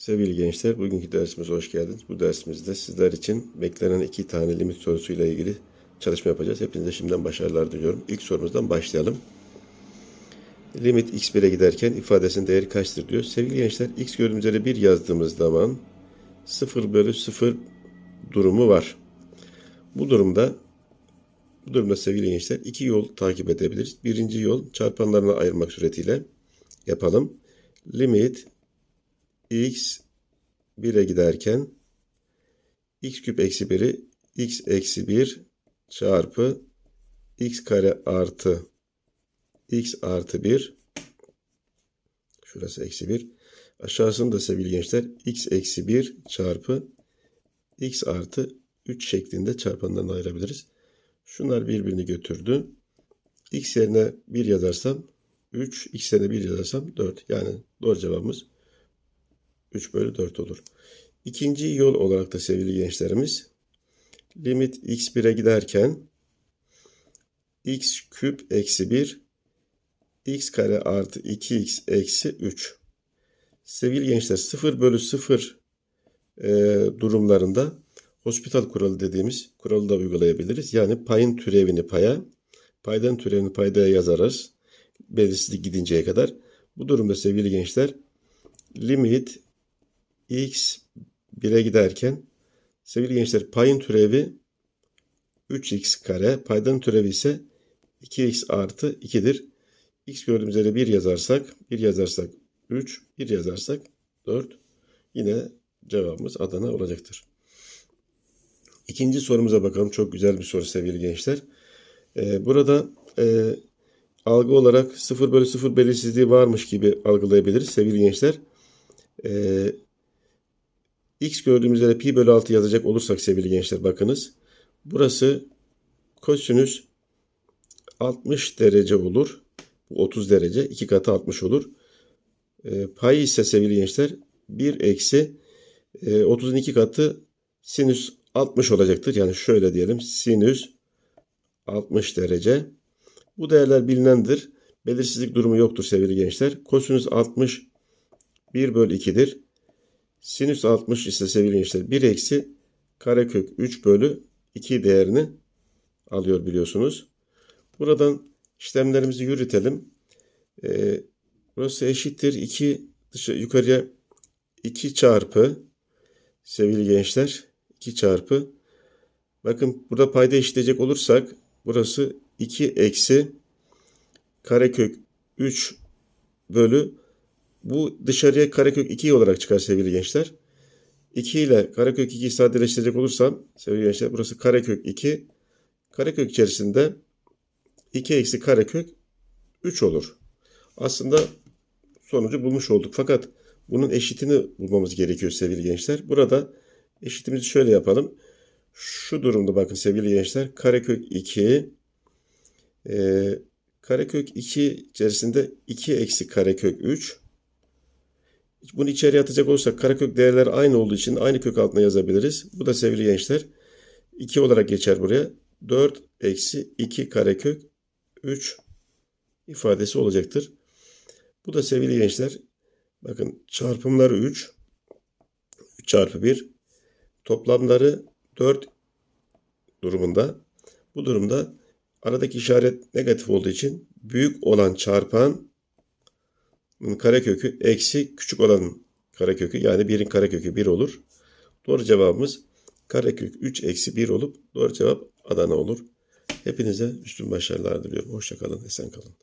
Sevgili gençler, bugünkü dersimize hoş geldiniz. Bu dersimizde sizler için beklenen iki tane limit sorusuyla ilgili çalışma yapacağız. Hepinize şimdiden başarılar diliyorum. İlk sorumuzdan başlayalım. Limit x1'e giderken ifadesinin değeri kaçtır diyor. Sevgili gençler, x gördüğümüz yere 1 yazdığımız zaman 0 bölü 0 durumu var. Bu durumda bu durumda sevgili gençler iki yol takip edebiliriz. Birinci yol çarpanlarına ayırmak suretiyle yapalım. Limit x 1'e giderken x küp eksi 1'i x eksi 1 çarpı x kare artı x artı 1 şurası eksi 1 aşağısını da sevgili gençler x eksi 1 çarpı x artı 3 şeklinde çarpanlarına ayırabiliriz. Şunlar birbirini götürdü. x yerine 1 yazarsam 3, x yerine 1 yazarsam 4. Yani doğru cevabımız 3 bölü 4 olur. İkinci yol olarak da sevgili gençlerimiz limit x1'e giderken x küp eksi 1 x kare artı 2x eksi 3. Sevgili gençler 0 bölü 0 e, durumlarında hospital kuralı dediğimiz kuralı da uygulayabiliriz. Yani payın türevini paya, paydan türevini paydaya yazarız. Belirsizlik gidinceye kadar. Bu durumda sevgili gençler limit x 1'e giderken sevgili gençler payın türevi 3x kare paydanın türevi ise 2x artı 2'dir. x gördüğümüz yere 1 yazarsak 1 yazarsak 3 1 yazarsak 4 yine cevabımız Adana olacaktır. İkinci sorumuza bakalım. Çok güzel bir soru sevgili gençler. Ee, burada e, algı olarak 0 bölü 0 belirsizliği varmış gibi algılayabiliriz sevgili gençler. Ee, x gördüğümüz yere pi bölü 6 yazacak olursak sevgili gençler bakınız. Burası kosinüs 60 derece olur. Bu 30 derece. 2 katı 60 olur. E, pay ise sevgili gençler 1 eksi e, 30'un 2 katı sinüs 60 olacaktır. Yani şöyle diyelim sinüs 60 derece. Bu değerler bilinendir. Belirsizlik durumu yoktur sevgili gençler. Kosinüs 60 1 bölü 2'dir. Sinüs 60 ise sevgili gençler 1 eksi karekök 3 bölü 2 değerini alıyor biliyorsunuz. Buradan işlemlerimizi yürütelim. Ee, burası eşittir 2 dışı yukarıya 2 çarpı sevgili gençler 2 çarpı bakın burada payda eşitleyecek olursak burası 2 eksi karekök 3 bölü bu dışarıya karekök 2 olarak çıkar sevgili gençler. 2 ile karekök 2'yi sadeleştirecek olursam sevgili gençler burası karekök 2. Karekök içerisinde 2 eksi karekök 3 olur. Aslında sonucu bulmuş olduk. Fakat bunun eşitini bulmamız gerekiyor sevgili gençler. Burada eşitimizi şöyle yapalım. Şu durumda bakın sevgili gençler karekök 2 e, karekök 2 içerisinde 2 eksi karekök 3 bunu içeriye atacak olursak karekök değerleri aynı olduğu için aynı kök altına yazabiliriz. Bu da sevgili gençler 2 olarak geçer buraya. 4 eksi 2 karekök 3 ifadesi olacaktır. Bu da sevgili gençler bakın çarpımları 3 3 çarpı 1 toplamları 4 durumunda. Bu durumda aradaki işaret negatif olduğu için büyük olan çarpan karekökü eksi küçük olan karekökü yani 1'in karekökü 1 olur. Doğru cevabımız karekök 3 eksi 1 olup doğru cevap Adana olur. Hepinize üstün başarılar diliyorum. Hoşçakalın, esen kalın.